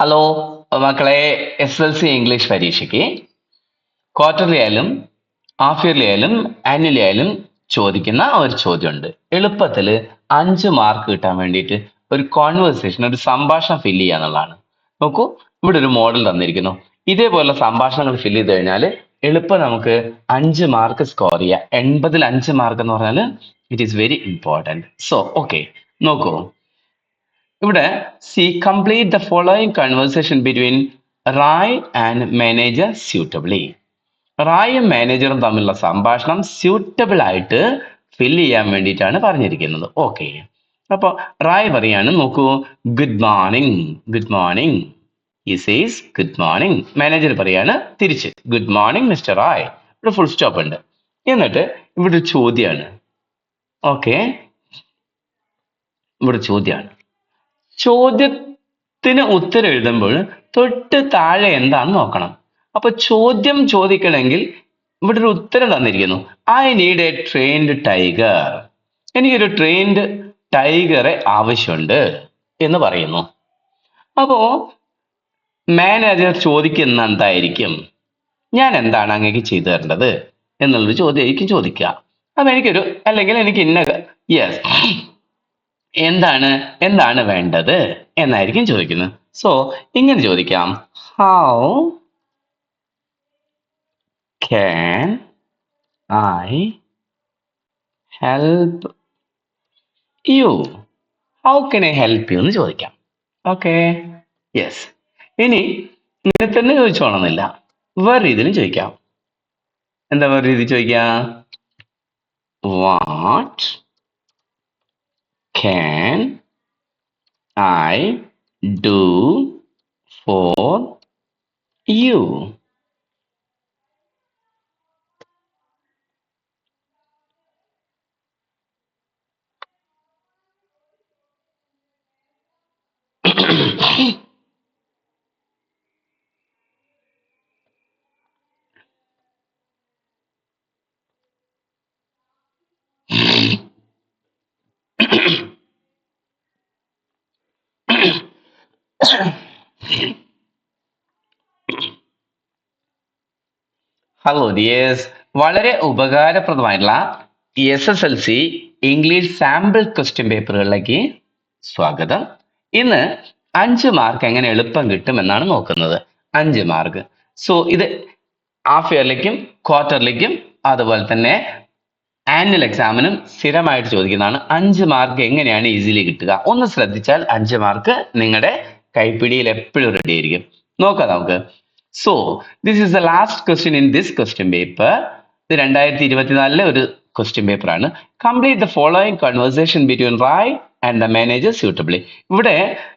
Hello മക്കളെ S L C English പരീക്ഷയ്ക്ക് quarterly ആയാലും ഹാഫ് ഇയർലി ആയാലും ആനുവലി ആയാലും ചോദിക്കുന്ന ഒരു ചോദ്യമുണ്ട്. എളുപ്പത്തിൽ അഞ്ച് മാർക്ക് കിട്ടാൻ വേണ്ടിയിട്ട് ഒരു കോൺവെർസേഷൻ ഒരു സംഭാഷണം ഫില്ല് ചെയ്യുക എന്നുള്ളതാണ്. നോക്കൂ ഇവിടെ ഒരു മോഡൽ തന്നിരിക്കുന്നു. ഇതേപോലെ സംഭാഷണങ്ങൾ ഫില്ല് ചെയ്ത് കഴിഞ്ഞാൽ എളുപ്പം നമുക്ക് അഞ്ച് മാർക്ക് സ്കോർ ചെയ്യാം. എൺപതിൽ അഞ്ച് മാർക്ക് എന്ന് പറഞ്ഞാൽ it is very important so okay നോക്കൂ. ഇവിടെ C complete the following conversation between Rai and manager suitably റായും മാനേജറും തമ്മിലുള്ള സംഭാഷണം സ്യൂട്ടബിൾ ആയിട്ട് ഫില്ല് ചെയ്യാൻ വേണ്ടിയിട്ടാണ് പറഞ്ഞിരിക്കുന്നത്. ഓക്കെ അപ്പോൾ റായ് പറയാണ് നോക്കൂ good morning good morning he says good morning manager പറയാണ് തിരിച്ച്. ഗുഡ് മോർണിംഗ് മിസ്റ്റർ റായ് ഇവിടെ ഫുൾ സ്റ്റോപ്പ് ഉണ്ട്. എന്നിട്ട് ഇവിടെ ചോദ്യമാണ്. ഓക്കെ ഇവിടെ ചോദ്യമാണ്. ചോദ്യത്തിന് ഉത്തരം എഴുതുമ്പോൾ തൊട്ട് താഴെ എന്താണെന്ന് നോക്കണം. അപ്പൊ ചോദ്യം ചോദിക്കണമെങ്കിൽ ഇവിടെ ഒരു ഉത്തരം തന്നിരിക്കുന്നു. I need a trained tiger എനിക്കൊരു ട്രെയിൻഡ് ടൈഗറെ ആവശ്യമുണ്ട് എന്ന് പറയുന്നു. അപ്പോ മാനേജർ ചോദിക്കുന്ന എന്തായിരിക്കും? ഞാൻ എന്താണ് അങ്ങേക്ക് ചെയ്തു തരേണ്ടത് എന്നുള്ളൊരു ചോദ്യമായിരിക്കും ചോദിക്കുക. അപ്പൊ എനിക്കൊരു അല്ലെങ്കിൽ എനിക്ക് ഇന്ന യെസ് എന്താണ്? എന്താണ് വേണ്ടത്? എന്നായിരിക്കും ചോദിക്കുന്നത്. സോ ഇങ്ങനെ ചോദിക്കാം. How can I help you how can I help you എന്ന് ചോദിക്കാം. ഓക്കെ യെസ് ഇനി ഇങ്ങനെ തന്നെ ചോദിച്ചോണമെന്നില്ല വേറെ രീതിയിലും ചോദിക്കാം. എന്താ വേറെ രീതി ചോദിക്കാം what can I do for you? Hello dears വളരെ ഉപകാരപ്രദമായിട്ടുള്ള S S L C English sample question പേപ്പറുകളിലേക്ക് സ്വാഗതം. ഇന്ന് അഞ്ച് മാർക്ക് എങ്ങനെ എളുപ്പം കിട്ടും എന്നാണ് നോക്കുന്നത്. അഞ്ച് മാർക്ക് സോ ഇത് ഹാഫ് ഇയറിലേക്കും ക്വാർട്ടറിലേക്കും അതുപോലെ തന്നെ ആനുവൽ എക്സാമിനും സ്ഥിരമായിട്ട് ചോദിക്കുന്നതാണ് അഞ്ച് മാർക്ക് എങ്ങനെയാണ് ഈസിലി കിട്ടുക. ഒന്ന് ശ്രദ്ധിച്ചാൽ അഞ്ച് മാർക്ക് നിങ്ങളുടെ കൈപ്പിടിയിൽ എപ്പോഴും റെഡി ആയിരിക്കും. നോക്കാം നമുക്ക്. So this is the last question in this question paper ഇത് രണ്ടായിരത്തി ഇരുപത്തിനാലിലെ ഒരു ക്വസ്റ്റ്യൻ പേപ്പർ ആണ്. Complete the following conversation between Rai and the manager suitably ഇവിടെ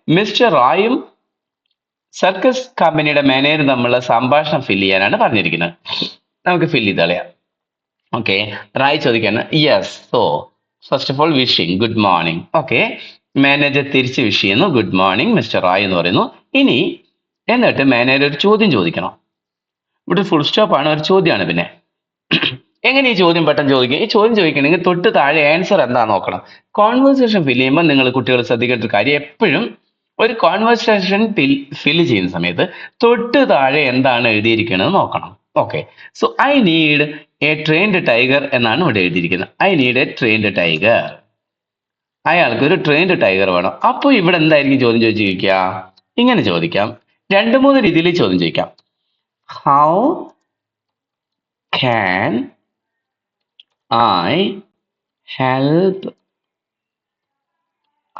മിസ്റ്റർ റായും സർക്കസ് കമ്പനിയുടെ മാനേജർ തമ്മിലുള്ള സംഭാഷണം ഫില്ല് ചെയ്യാനാണ് പറഞ്ഞിരിക്കുന്നത്. നമുക്ക് ഫില്ല് ചെയ്ത് കളയാം. ഓക്കെ റായ് ചോദിക്കാണ് yes so first of all wishing good morning okay manager തിരിച്ച് വിഷ് ചെയ്യുന്നു. ഗുഡ് മോർണിംഗ് മിസ്റ്റർ റായ് എന്ന് പറയുന്നു. ഇനി എന്നിട്ട് മാനേജർ ഒരു ചോദ്യം ചോദിക്കണം. ഇവിടെ ഫുൾ സ്റ്റോപ്പ് ആണ് ഒരു ചോദ്യമാണ് പിന്നെ. എങ്ങനെ ഈ ചോദ്യം പെട്ടെന്ന് ചോദിക്കും? ഈ ചോദ്യം ചോദിക്കണമെങ്കിൽ തൊട്ട് താഴെ ആൻസർ എന്താ നോക്കണം. കോൺവെർസേഷൻ ഫിൽ ചെയ്യുമ്പോൾ നിങ്ങൾ കുട്ടികൾ ശ്രദ്ധിക്കേണ്ട ഒരു കാര്യം എപ്പോഴും ഒരു കോൺവെർസേഷൻ ഫിൽ ചെയ്യുന്ന സമയത്ത് തൊട്ട് താഴെ എന്താണ് എഴുതിയിരിക്കുന്നത് നോക്കണം. Okay so I need a trained tiger എന്നാണ് ഇവിടെ എഴുതിയിരിക്കുന്നത്. I need a trained tiger അയാൾക്ക് ഒരു ട്രെയിൻഡ് ടൈഗർ വേണം. അപ്പോൾ ഇവിടെ എന്തായിരിക്കും ചോദ്യം ചോദിച്ചു ചോദിക്കുക? ഇങ്ങനെ ചോദിക്കാം. രണ്ട് മൂന്ന് രീതിയിൽ ചോദ്യം ചോദിക്കാം. How can I help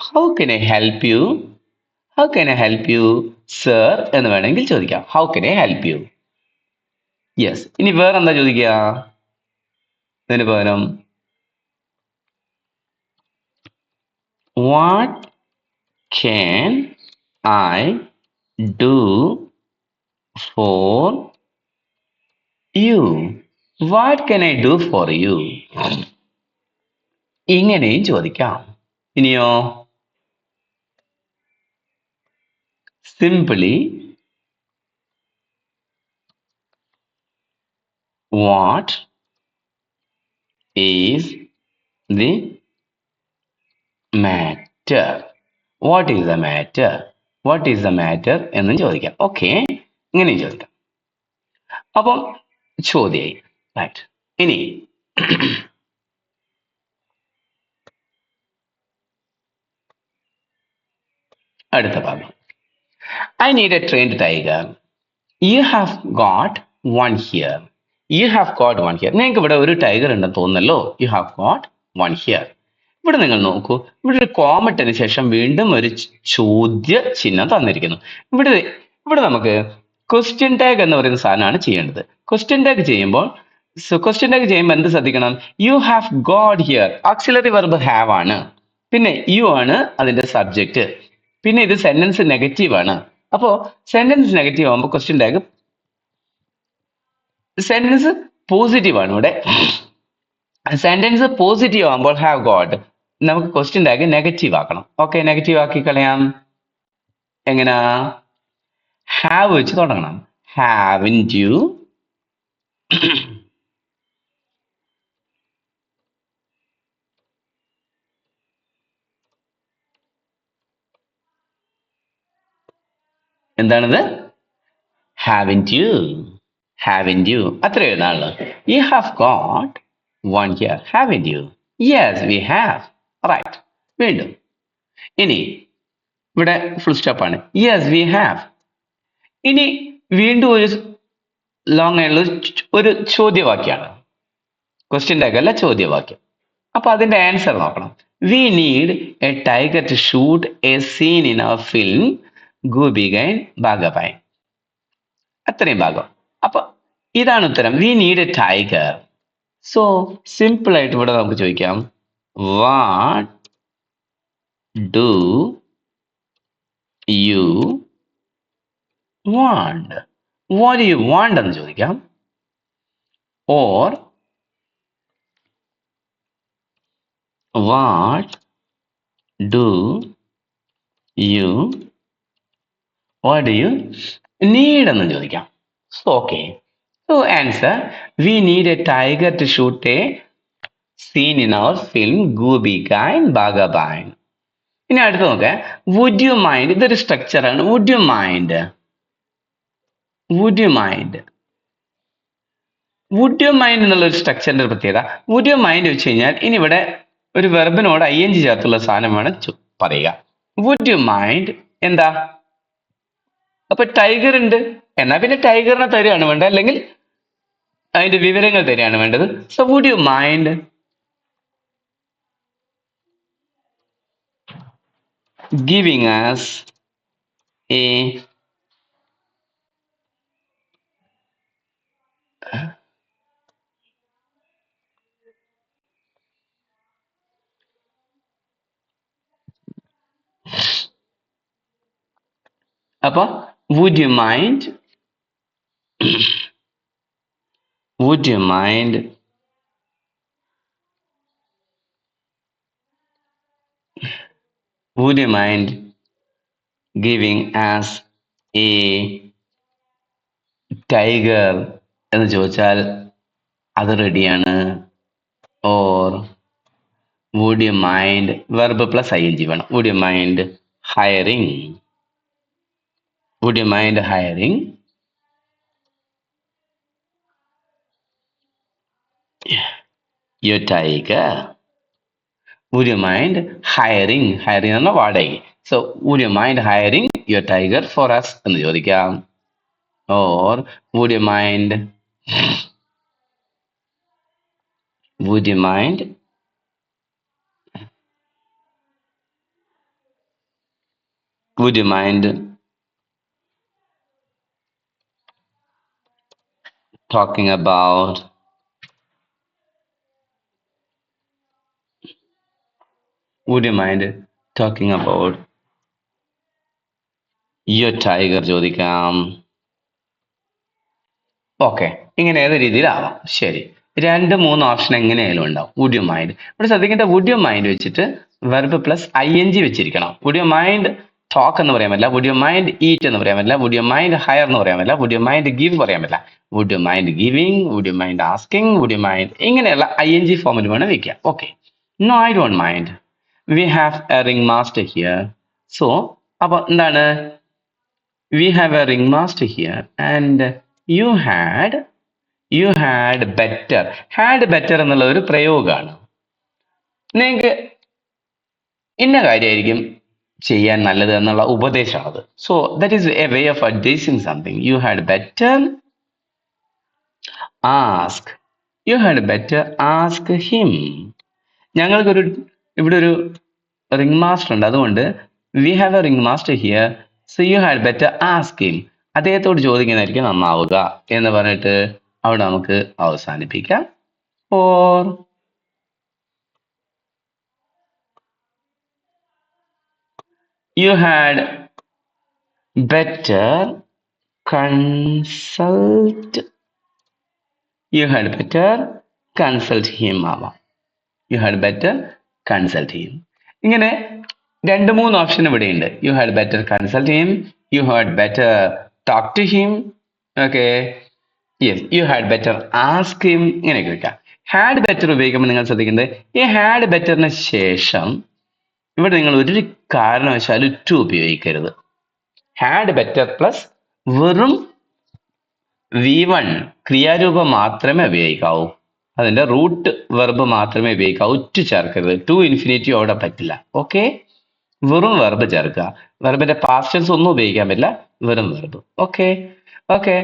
how can I help you how can I help you sir എന്ന് വേണമെങ്കിൽ ചോദിക്കാം. How can I help you yes ഇനി വേറെ എന്താ ചോദിക്കുക? ഇതിന് പകരം what can I do for you what can I do for you ഇങ്ങനെയും ചോദിക്കാം. ഇനിയോ? Simply what is the matter what is the matter what is the matter എന്നും ചോദിക്കാം. ഓക്കെ ഇങ്ങനെയും ചോദിക്കാം. അപ്പം ചോദ്യമായി റൈറ്റ് ഇനി അടുത്ത ഭാഗം. I need a trained tiger you have got one here you have got one here നിങ്ങൾക്ക് ഇവിടെ ഒരു ടൈഗർ ഉണ്ടെന്ന് തോന്നുന്നല്ലോ. You have got one here ഇവിടെ നിങ്ങൾ നോക്കൂ. ഇവിടെ ഒരു കോമട്ടിന് ശേഷം വീണ്ടും ഒരു ചോദ്യ ചിഹ്നം തന്നിരിക്കുന്നു. ഇവിടെ ഇവിടെ നമുക്ക് ക്വസ്റ്റ്യൻ ടാഗ് എന്ന് പറയുന്ന സാധനമാണ് ചെയ്യേണ്ടത്. ക്വസ്റ്റ്യൻ ടാഗ് ചെയ്യുമ്പോൾ ക്വസ്റ്റ്യൻ ടാഗ് ചെയ്യുമ്പോൾ എന്ത് ശ്രദ്ധിക്കണം? You have got here auxiliary verb have ആണ്. പിന്നെ യു ആണ് അതിന്റെ സബ്ജക്റ്റ് പിന്നെ ഇത് സെന്റൻസ് നെഗറ്റീവ് ആണ്. അപ്പോ സെന്റൻസ് നെഗറ്റീവ് ആകുമ്പോൾ ക്വസ്റ്റ്യൻ ടാഗ് സെന്റൻസ് പോസിറ്റീവ് ആണ് ഇവിടെ. സെന്റൻസ് പോസിറ്റീവ് ആകുമ്പോൾ ഹാവ് ഗോഡ് നമുക്ക് ക്വസ്റ്റ്യൻ ടാഗ് നെഗറ്റീവ് ആക്കണം. ഓക്കെ നെഗറ്റീവ് ആക്കി കളയാം. എങ്ങനാ? ഹാവ് വെച്ച് തുടങ്ങണം. ഹാവിൻ യു എന്താണിത്? ഹാവിൻ യു ഹാവിൻ യു അത്രയേ എഴുതാനുള്ളൂ you have got one here having you yes we have right വീണ്ടും. ഇനി ഇവിടെ ഫുൾ സ്റ്റോപ്പാണ് യെസ് വി ഹാവ് ഇനി വീണ്ടും ഒരു ലോങ് ആയിട്ടുള്ള ചു- ഒരു ചോദ്യവാക്യമാണ് ക്വസ്റ്റ്യൻ ടാഗ് അല്ല ചോദ്യവാക്യം. അപ്പൊ അതിന്റെ ആൻസർ നോക്കണം. We need a tiger to shoot a scene in our film ഗോപികൈൻ ഭാഗപായൻ അത്രയും ഭാഗം. അപ്പൊ ഇതാണ് ഉത്തരം. We need a tiger so simple ആയിട്ട് ഇവിടെ നമുക്ക് ചോദിക്കാം. what do you want what you want എന്ന് ചോദിക്കാം or what do you what do you need എന്ന് ചോദിക്കാം so okay so answer we need a tiger to shoot a scene in our film ഗൂബിഗൈൻ ബാഗബൈൻ ഇനി അടുത്ത് നോക്കാം. വുഡ് യു മൈൻഡ് ഇതൊരു സ്ട്രക്ചറാണ് would you mind would you mind would you mind എന്നുള്ള ഒരു സ്ട്രക്ചറിന്റെ പ്രത്യേകത. വുഡ് യു മൈൻഡ് വെച്ച് കഴിഞ്ഞാൽ ഇനി ഇവിടെ ഒരു വെർബിനോട് ഐ എൻ ജി ചേർത്തുള്ള സാധനം വേണം പറയുക. വുഡ് യു മൈൻഡ് എന്താ? അപ്പൊ ടൈഗർ ഉണ്ട്. എന്നാ പിന്നെ ടൈഗറിനെ തരികയാണ് വേണ്ടത്. അല്ലെങ്കിൽ അതിന്റെ വിവരങ്ങൾ തരികയാണ് വേണ്ടത്. So would you mind giving us a Apa? would you mind? would you mind would you mind giving us a tiger എന്ന് ചോദിച്ചാൽ അത് റെഡിയാണ് or would you mind verb plus I N G വേണം would you mind hiring would you mind hiring your tiger would you mind hiring hiring എന്ന വാടക so would you mind hiring your tiger for us എന്ന് ചോദിക്കാം. Or would you mind would you mind would you mind talking about would you mind talking about your tiger ചോദിക്കാം? Okay ഇങ്ങനെ ഏത് രീതിയിലാവാം. ശരി രണ്ട് മൂന്ന് ഓപ്ഷൻ എങ്ങനെയായാലും ഉണ്ടാവും. വുഡ് യു മൈൻഡ് ഇവിടെ ശ്രദ്ധിക്കേണ്ട വുഡ് യു മൈൻഡ് വെച്ചിട്ട് verb plus I N G വെച്ചിരിക്കണം. വുഡ് യു മൈൻഡ് ടോക്ക് എന്ന് പറയാൻ പറ്റില്ല. വുഡ് യു മൈൻഡ് ഈറ്റ് എന്ന് പറയാൻ പറ്റില്ല. വുഡ് യു മൈൻഡ് ഹയർ എന്ന് പറയാൻ പറ്റില്ല. വുഡ് യു മൈൻഡ് ഗിവ് പറയാൻ പറ്റില്ല. Would you mind giving would you mind asking would you mind ഇങ്ങനെയുള്ള ഐ എൻ ജി ഫോമിൽ വേണം വെക്കുക. Okay no I don't mind we have a ring master here so അപ്പൊ എന്താണ്? We have a ring master here and you had you had better had better എന്നുള്ള ഒരു പ്രയോഗമാണ് നിങ്ങൾക്ക് ഇന്ന കാര്യമായിരിക്കും ചെയ്യാൻ നല്ലത് എന്നുള്ള ഉപദേശമാണത്. So that is a way of advising something you had better ask you had better ask him ഞങ്ങൾക്കൊരു ഇവിടെ ഒരു റിംഗ് മാസ്റ്റർ ഉണ്ട്. അതുകൊണ്ട് we have a ring master here so you had better ask him അദ്ദേഹത്തോട് ചോദിക്കുന്നതായിരിക്കും നന്നാവുക എന്ന് പറഞ്ഞിട്ട് അവിടെ നമുക്ക് അവസാനിപ്പിക്കാം. Or you had better consult you had better consult him ആവാം. യു ഹാഡ് better consult ചെയ്യും. ഇങ്ങനെ രണ്ട് മൂന്ന് ഓപ്ഷൻ ഇവിടെ ഉണ്ട് you had better consult him you had better talk to him okay yes you had better ask him ഇങ്ങനെ വെക്കാം. Had better ഉപയോഗിക്കുമ്പോൾ നിങ്ങൾ ശ്രദ്ധിക്കേണ്ടത് ഈ ഹാഡ് ബെറ്ററിന് ശേഷം ഇവിടെ നിങ്ങൾ ഒരു കാരണവശാലും ടു ഉപയോഗിക്കരുത്. ഹാഡ് ബെറ്റർ പ്ലസ് വെറും വി വൺ ക്രിയാരൂപം മാത്രമേ ഉപയോഗിക്കാവൂ. അതിന്റെ റൂട്ട് വെർബ് മാത്രമേ ഉപയോഗിക്കാവൂ. ടു ചേർക്കരുത് ടു ഇൻഫിനിറ്റി അവിടെ പറ്റില്ല. ഓക്കെ വെറും വെർബ് ചേർക്കുക. വെർബിന്റെ പാസ്റ്റൻസ് ഒന്നും ഉപയോഗിക്കാൻ പറ്റില്ല. വെറും വെർബ് ഓക്കെ ഓക്കെ